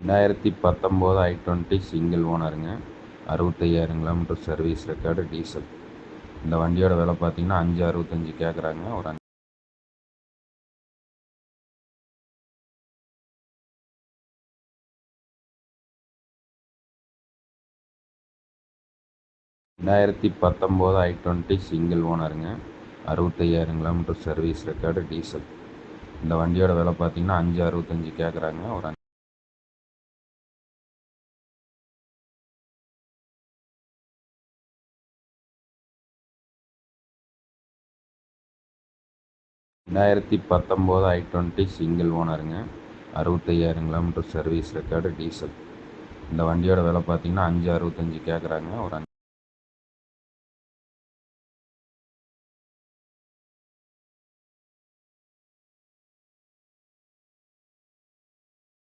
ரெண்டாயிரத்தி பத்தொம்போது I twenty single ஓனருங்க அறுபத்தையாயிரம் கிலோமீட்டர் சர்வீஸ் ரெக்கார்டு டீசல் இந்த வண்டியோட விலை பார்த்தீங்கன்னா அஞ்சு அறுபத்தஞ்சு கேட்குறாங்க ஒரு அஞ்சு ரெண்டாயிரத்தி பத்தொம்போது ஐ டுவெண்ட்டி சிங்கிள் ஓனருங்க அறுபத்தையாயிரம் கிலோமீட்டர் சர்வீஸ் ரெக்கார்டு டீசல் இந்த வண்டியோட விலை பார்த்தீங்கன்னா அஞ்சு அறுபத்தஞ்சு கேட்குறாங்க ஒரு ரெண்டாயிரத்தி பத்தொம்போது ஐ டுவெண்ட்டி சிங்கிள் ஓனருங்க அறுபத்தையாயிரம் கிலோமீட்டர் சர்வீஸ் ரெக்கார்டு டீசல் இந்த வண்டியோட விலை பார்த்தீங்கன்னா அஞ்சு அறுபத்தஞ்சி கேட்குறாங்க ஒரு அஞ்சு